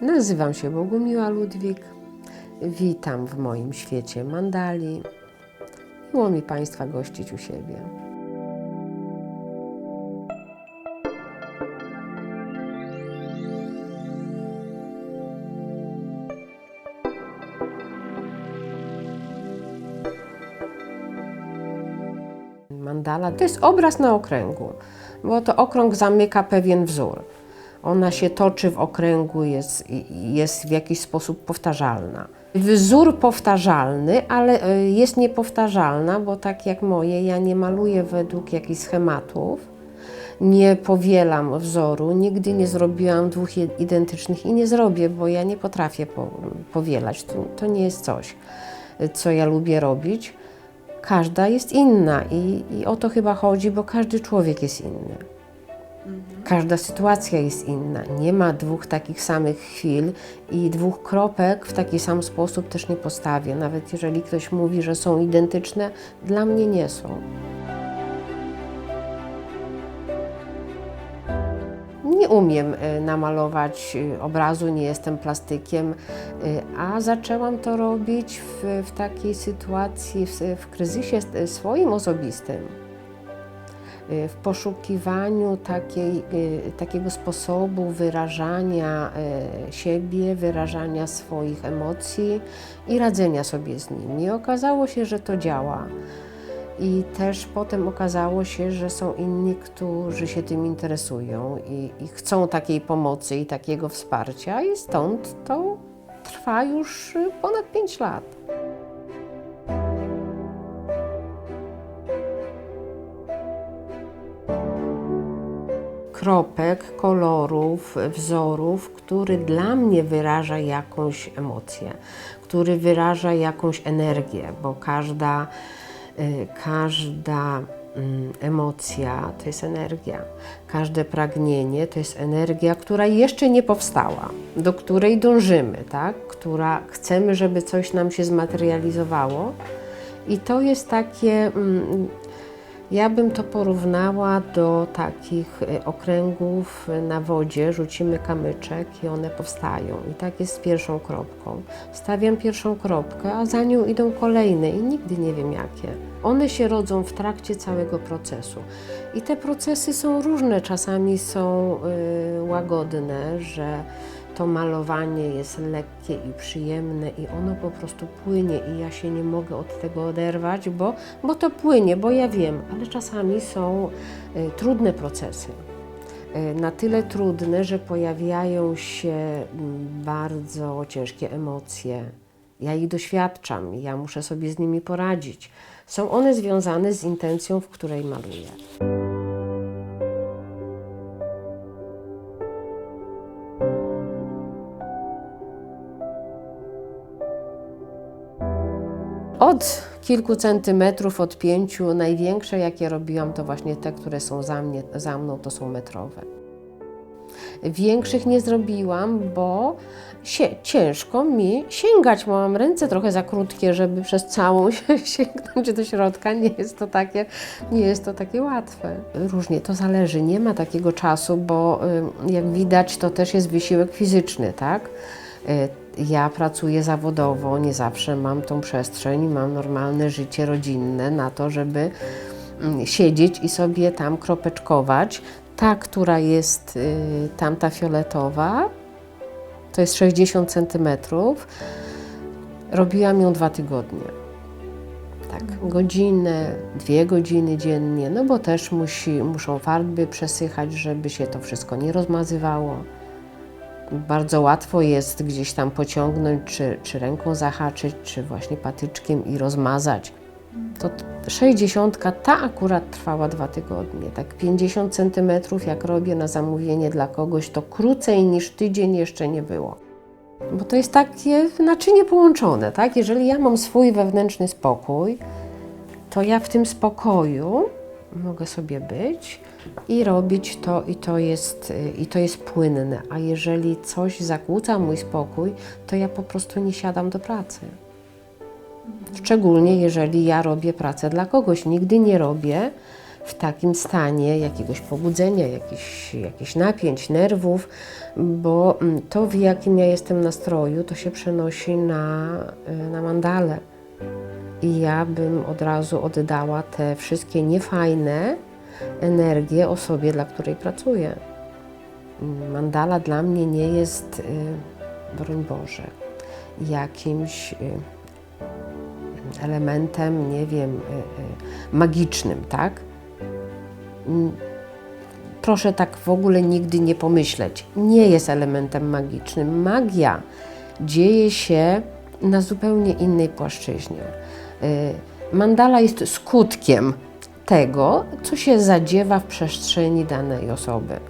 Nazywam się Bogumiła Ludwik. Witam w moim świecie mandali. Miło mi Państwa gościć u siebie. Mandala to jest obraz na okręgu, bo to okrąg zamyka pewien wzór. Ona się toczy w okręgu, jest, jest w jakiś sposób powtarzalna. Wzór powtarzalny, ale e, jest niepowtarzalna, bo tak jak moje, ja nie maluję według jakichś schematów, nie powielam wzoru, nigdy nie zrobiłam dwóch identycznych i nie zrobię, bo ja nie potrafię po, powielać. To, to nie jest coś, co ja lubię robić. Każda jest inna i, i o to chyba chodzi, bo każdy człowiek jest inny. Każda sytuacja jest inna. Nie ma dwóch takich samych chwil i dwóch kropek w taki sam sposób też nie postawię. Nawet jeżeli ktoś mówi, że są identyczne, dla mnie nie są. Nie umiem e, namalować e, obrazu, nie jestem plastykiem, e, a zaczęłam to robić w, w takiej sytuacji, w, w kryzysie swoim osobistym w poszukiwaniu takiej, y, takiego sposobu wyrażania y, siebie, wyrażania swoich emocji i radzenia sobie z nimi. I okazało się, że to działa. I też potem okazało się, że są inni, którzy się tym interesują i, i chcą takiej pomocy i takiego wsparcia, i stąd to trwa już y, ponad 5 lat. Kropek, kolorów, wzorów, który dla mnie wyraża jakąś emocję, który wyraża jakąś energię, bo każda, y, każda mm, emocja to jest energia, każde pragnienie to jest energia, która jeszcze nie powstała, do której dążymy, tak? która chcemy, żeby coś nam się zmaterializowało. I to jest takie mm, ja bym to porównała do takich e, okręgów na wodzie. Rzucimy kamyczek i one powstają. I tak jest z pierwszą kropką. Stawiam pierwszą kropkę, a za nią idą kolejne i nigdy nie wiem jakie. One się rodzą w trakcie całego procesu. I te procesy są różne. Czasami są y, łagodne, że to malowanie jest lekkie i przyjemne i ono po prostu płynie i ja się nie mogę od tego oderwać, bo, bo to płynie, bo ja wiem, ale czasami są y, trudne procesy. Y, na tyle trudne, że pojawiają się mm, bardzo ciężkie emocje. Ja ich doświadczam, ja muszę sobie z nimi poradzić. Są one związane z intencją, w której maluję. Od kilku centymetrów, od pięciu, największe jakie robiłam to właśnie te, które są za, mnie, za mną, to są metrowe. Większych nie zrobiłam, bo się, ciężko mi sięgać, mam ręce trochę za krótkie, żeby przez całą się sięgnąć do środka. Nie jest to takie, nie jest to takie łatwe. Różnie to zależy, nie ma takiego czasu, bo jak widać, to też jest wysiłek fizyczny, tak? Y, Ja pracuję zawodowo, nie zawsze mam tą przestrzeń, mam normalne życie rodzinne na to, żeby mm, siedzieć i sobie tam kropeczkować. Ta, która jest y, tamta fioletowa, to jest 60 centymetrów. Robiłam ją dwa tygodnie. Tak, godzinę, dwie godziny dziennie, no bo też musi, muszą farby przesychać, żeby się to wszystko nie rozmazywało. Bardzo łatwo jest gdzieś tam pociągnąć, czy, czy ręką zahaczyć, czy właśnie patyczkiem i rozmazać. To 60 ta akurat trwała dwa tygodnie. Tak 50 centymetrów, jak robię na zamówienie dla kogoś, to krócej niż tydzień jeszcze nie było. Bo to jest takie naczynie połączone, tak? Jeżeli ja mam swój wewnętrzny spokój, to ja w tym spokoju mogę sobie być i robić to i to jest, i to jest płynne. A jeżeli coś zakłóca mój spokój, to ja po prostu nie siadam do pracy. Szczególnie jeżeli ja robię pracę dla kogoś. Nigdy nie robię w takim stanie jakiegoś pobudzenia, jakichś, jakichś napięć, nerwów, bo mm, to w jakim ja jestem nastroju, to się przenosi na, y, na mandalę. I ja bym od razu oddała te wszystkie niefajne energie osobie, dla której pracuję. Mandala dla mnie nie jest, y, broń Boże, jakimś y, elementem, nie wiem, y, magicznym, tak? Mm, Proszę tak w ogóle nigdy nie pomyśleć. Nie jest elementem magicznym. Magia dzieje się na zupełnie innej płaszczyźnie. Y, Mandala jest skutkiem tego, co się zadziewa w przestrzeni danej osoby.